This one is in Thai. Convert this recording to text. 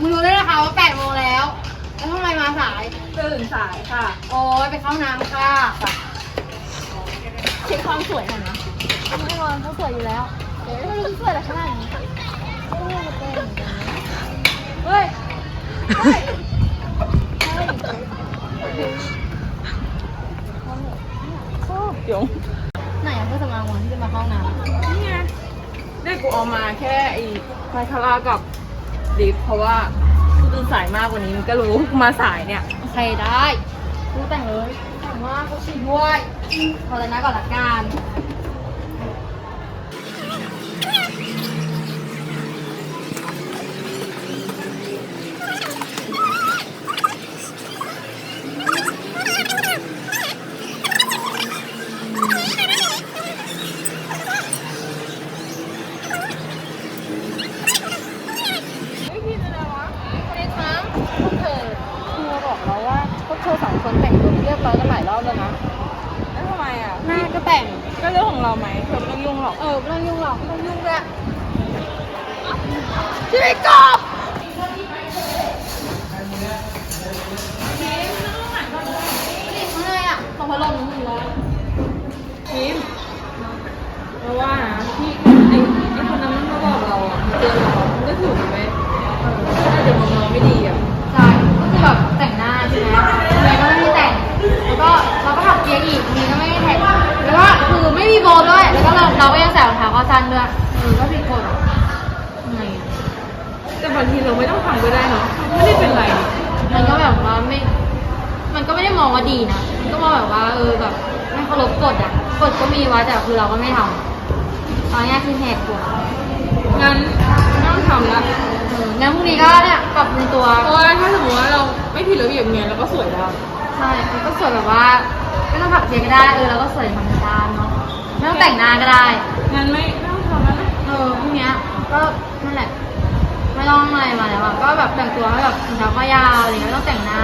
มึงรู้ได้นะคะว่าแปดโมงแล้ว แล้วทำไมมาสาย ตื่นสายค่ะ โอ้ยไปเข้าน้ำค่ะไปเช็คความสวยหน่อยนะไม่รอนเขาสวยอยู่แล้วเอ๊ะไม่รู้สวยอะไรขนาดนี้เฮ้ยเฮ้ยหยงไหนอะเพื่อนสำอางวันที่จะมาเข้าน้ำนี่ไงได้กูเอามาแค่ไอ้ไมคาร่ากับ ลิปเพราะว่ากูตื่นสายมากกว่านี้มึงก็รู้มาสายเนี่ยโอเคได้รู้แต่งเลยแต่งมากก็ฉีดด้วยพอเลยนะก่อนละกัน พวกเธอครูบอกเราว่าพวกเธอสองคนแต่งตัวเรียบร้อยกันหลายรอบแล้วนะแล้วทำไมอะ หน้าก็แต่ง ก็เรื่องของเราไหมเธอไม่ต้องยุ่งหรอก เออไม่ต้องยุ่งหรอกไม่ต้องยุ่งด้วยชีวิตกบนี่เขาเลยอะส่งพัดลมหนึ่งร้อยพิมเพราะว่านะที่ไอ้ไอ้คนนั้นมันมาบอกเราอะเตือนเรามันก็ถูก คือไม่มีโบด้วย แล้วก็เราเราก็ยังใส่รองเท้าคอสั้นด้วยเออก็ผิดกฎอะยังไงอะแต่บางทีเราไม่ต้องทำก็ได้เนาะไม่ได้เป็นไรนี่มันก็แบบว่าไม่ มันก็ไม่ได้มองว่าดีนะมันก็มองแบบว่าเออแบบไม่เคารพกฎอะกฎก็มีไว้แต่คือเราก็ไม่ทำตอนนี้คือแหกกฎงั้นไม่ต้องทำละเอองั้นพรุ่งนี้ก็เนี่ยปรับปรุงตัวเพราะว่าถ้าสมมติว่าเราไม่ผิดระเบียบเงี้ยเราก็สวยแล้ว ใช่มันก็สวยแบบว่าไม่ต้องถักเทียก็ได้เออแล้วก็สวยธรรมชาติเนาะไม่ต้องแต่งหน้าก็ได้งั้นไม่ไม่ต้องทำแล้วนะเออพรุ่งเนี้ยก็นั่นแหละไม่ต้องอะไรมาแล้วอะก็แบบแต่งตัวให้แบบรองเท้าก็ยาวอะไรเงี้ยไม่ต้องแต่งหน้า